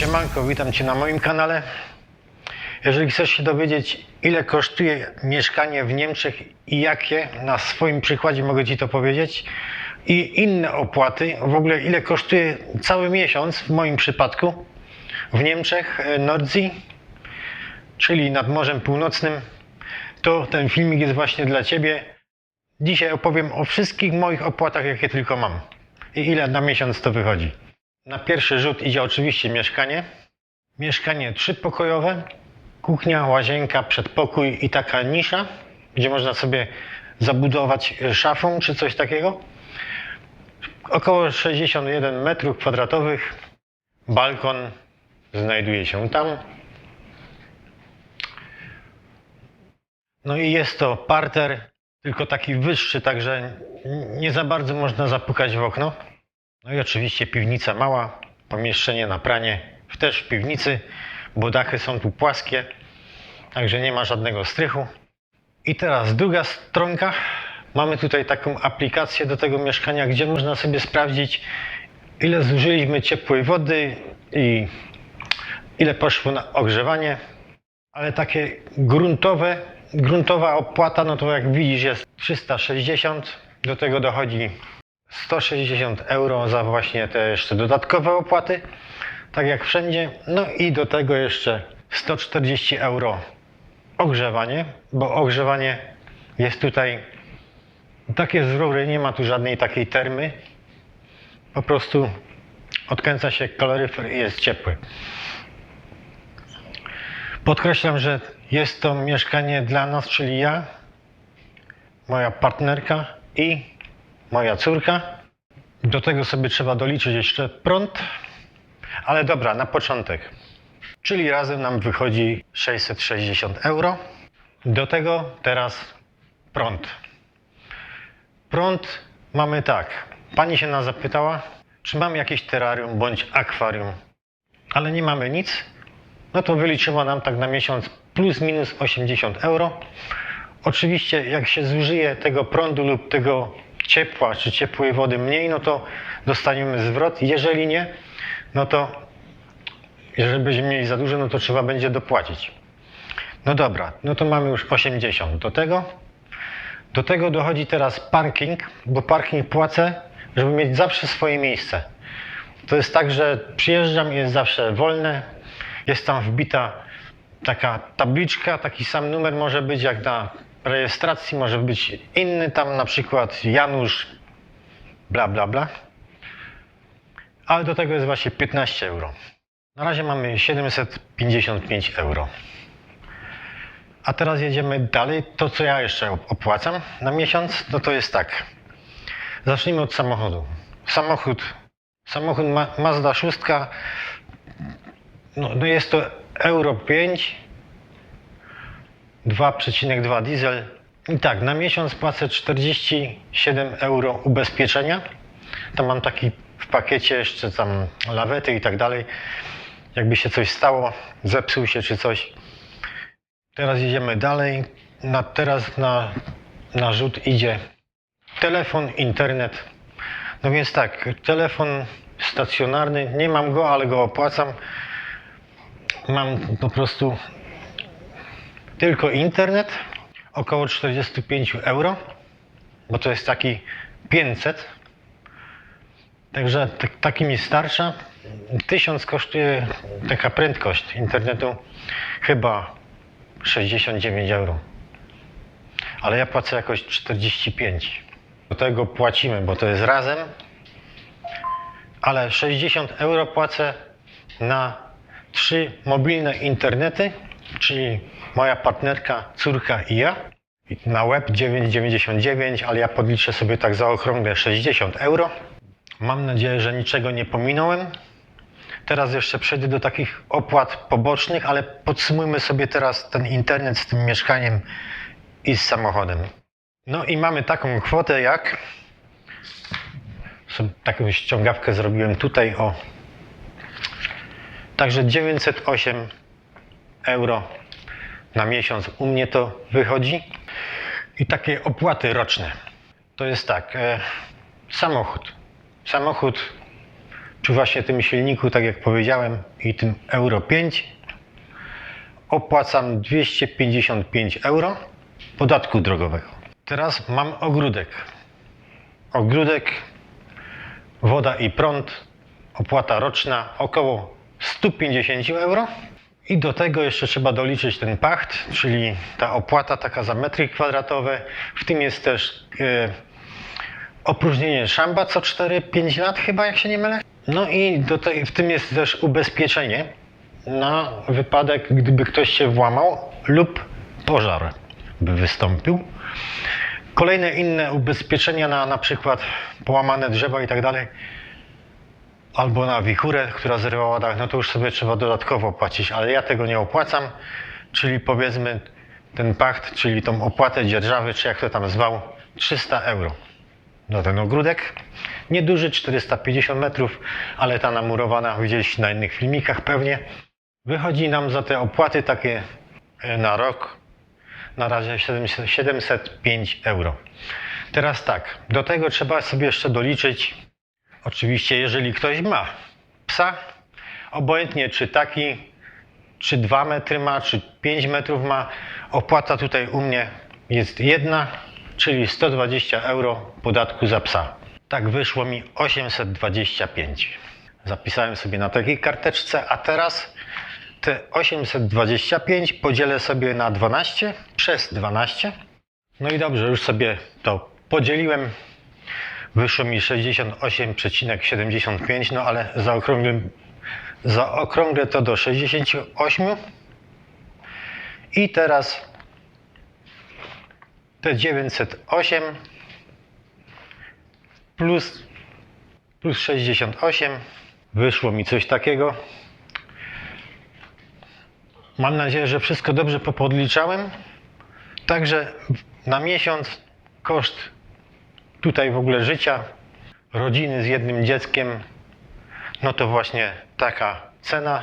Siemanko, witam Cię na moim kanale. Jeżeli chcesz się dowiedzieć, ile kosztuje mieszkanie w Niemczech i jakie, na swoim przykładzie mogę Ci to powiedzieć, i inne opłaty, w ogóle ile kosztuje cały miesiąc w moim przypadku w Niemczech, e, Nordsee, czyli nad Morzem Północnym, to ten filmik jest właśnie dla Ciebie. Dzisiaj opowiem o wszystkich moich opłatach, jakie tylko mam i ile na miesiąc to wychodzi. Na pierwszy rzut idzie oczywiście mieszkanie. Mieszkanie trzypokojowe, kuchnia, łazienka, przedpokój i taka nisza, gdzie można sobie zabudować szafą czy coś takiego. Około 61 metrów kwadratowych. Balkon znajduje się tam. No i jest to parter, tylko taki wyższy, także nie za bardzo można zapukać w okno. No i oczywiście piwnica mała, pomieszczenie na pranie też w piwnicy, bo dachy są tu płaskie, także nie ma żadnego strychu. I teraz druga stronka. Mamy tutaj taką aplikację do tego mieszkania, gdzie można sobie sprawdzić, ile zużyliśmy ciepłej wody i ile poszło na ogrzewanie. Ale takie gruntowe, gruntowa opłata, no to jak widzisz jest 360, do tego dochodzi 160 euro za właśnie te jeszcze dodatkowe opłaty, tak jak wszędzie. No i do tego jeszcze 140 euro ogrzewanie, bo ogrzewanie jest tutaj takie z rury, nie ma tu żadnej takiej termy. Po prostu odkręca się kaloryfer i jest ciepły. Podkreślam, że jest to mieszkanie dla nas, czyli ja, moja partnerka i moja córka. Do tego sobie trzeba doliczyć jeszcze prąd. Ale dobra, na początek. Czyli razem nam wychodzi 660 euro. Do tego teraz prąd. Prąd mamy tak. Pani się nas zapytała, czy mam jakieś terrarium bądź akwarium. Ale nie mamy nic. No to wyliczyła nam tak na miesiąc plus minus 80 euro. Oczywiście, jak się zużyje tego prądu lub tego ciepła czy ciepłej wody mniej, no to dostaniemy zwrot. Jeżeli nie, no to jeżeli będziemy mieli za dużo, no to trzeba będzie dopłacić. No dobra, no to mamy już 80 do tego. Do tego dochodzi teraz parking, bo parking płacę, żeby mieć zawsze swoje miejsce. To jest tak, że przyjeżdżam i jest zawsze wolne. Jest tam wbita taka tabliczka, taki sam numer może być jak na rejestracji, może być inny tam na przykład Janusz bla bla bla. Ale do tego jest właśnie 15 euro. Na razie mamy 755 euro. A teraz jedziemy dalej. To, co ja jeszcze opłacam na miesiąc, no to jest tak. Zacznijmy od samochodu. Samochód, samochód Ma Mazda 6, no, no jest to Euro 5, 2,2 diesel. I tak, na miesiąc płacę 47 euro ubezpieczenia. Tam mam taki w pakiecie jeszcze tam lawety i tak dalej. Jakby się coś stało, zepsuł się czy coś. Teraz jedziemy dalej. Na, teraz na, na rzut idzie telefon, internet. No więc tak, telefon stacjonarny, nie mam go, ale go opłacam. Mam po prostu tylko internet, około 45 euro, bo to jest taki 500. Także taki mi starcza. 1000 kosztuje taka prędkość internetu, chyba 69 euro. Ale ja płacę jakoś 45. Do tego płacimy, bo to jest razem. Ale 60 euro płacę na trzy mobilne internety, czyli moja partnerka, córka i ja. Na web 9,99, ale ja podliczę sobie tak zaokrągle 60 euro. Mam nadzieję, że niczego nie pominąłem. Teraz jeszcze przejdę do takich opłat pobocznych, ale podsumujmy sobie teraz ten internet z tym mieszkaniem i z samochodem. No i mamy taką kwotę jak. Taką ściągawkę zrobiłem tutaj o. Także 908 euro na miesiąc u mnie to wychodzi. I takie opłaty roczne. To jest tak. E, samochód. Samochód tu właśnie tym silniku, tak jak powiedziałem, i tym Euro 5 opłacam 255 euro podatku drogowego. Teraz mam ogródek. Ogródek, woda i prąd, opłata roczna około 150 euro. I do tego jeszcze trzeba doliczyć ten pacht, czyli ta opłata taka za metry kwadratowe. W tym jest też e, opróżnienie szamba co 4-5 lat chyba, jak się nie mylę. No i w tym jest też ubezpieczenie na wypadek, gdyby ktoś się włamał lub pożar by wystąpił. Kolejne inne ubezpieczenia na na przykład połamane drzewa i tak dalej, albo na wichurę, która zerwała dach, no to już sobie trzeba dodatkowo płacić, ale ja tego nie opłacam, czyli powiedzmy ten pacht, czyli tą opłatę dzierżawy, czy jak to tam zwał, 300 euro na ten ogródek. Nieduży, 450 metrów, ale ta namurowana widzieliście na innych filmikach pewnie. Wychodzi nam za te opłaty takie e, na rok na razie 700 705 euro. Teraz tak, do tego trzeba sobie jeszcze doliczyć, oczywiście jeżeli ktoś ma psa, obojętnie czy taki, czy 2 metry ma, czy 5 metrów ma, opłata tutaj u mnie jest jedna, czyli 120 euro podatku za psa. Tak wyszło mi 825. Zapisałem sobie na takiej karteczce, a teraz te 825 podzielę sobie na 12 przez 12. No i dobrze, już sobie to podzieliłem. Wyszło mi 68,75, no ale zaokrąglę, zaokrąglę to do 68. I teraz te 908 plus, plus 68 wyszło mi coś takiego. Mam nadzieję, że wszystko dobrze popodliczałem. Także na miesiąc koszt tutaj w ogóle życia rodziny z jednym dzieckiem, no to właśnie taka cena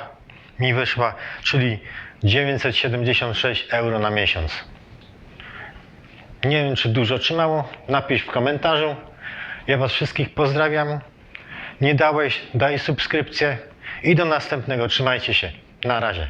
mi wyszła, czyli 976 euro na miesiąc. Nie wiem, czy dużo, czy mało. Napisz w komentarzu. Ja Was wszystkich pozdrawiam. Nie dałeś, daj subskrypcję i do następnego. Trzymajcie się. Na razie.